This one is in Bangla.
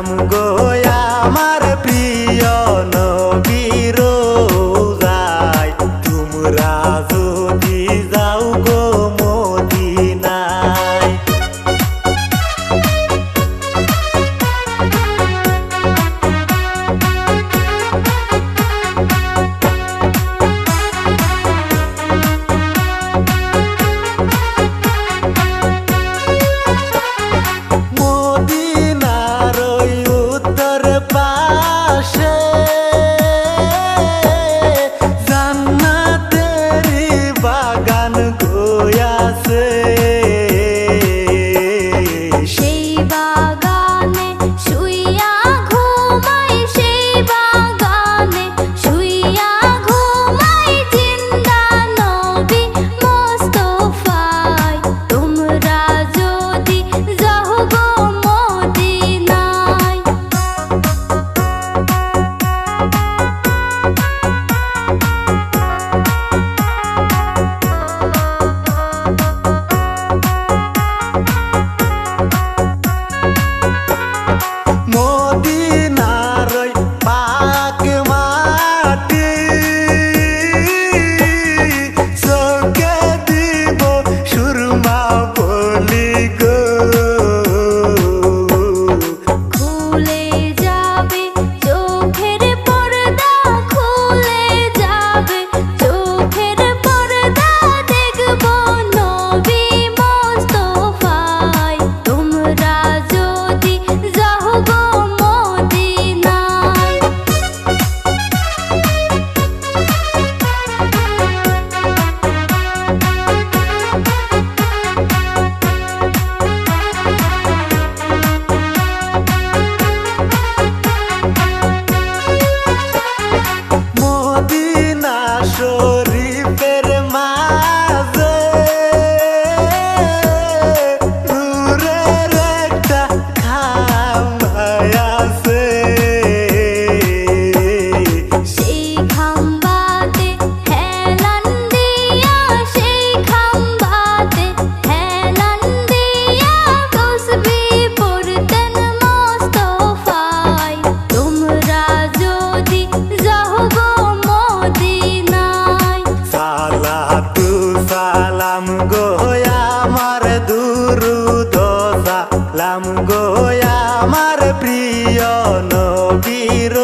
আমগোয়া আসে। corazón. সালাতু সালাম গো আমার দুরুদ সালাম গো আমার প্রিয় নবীর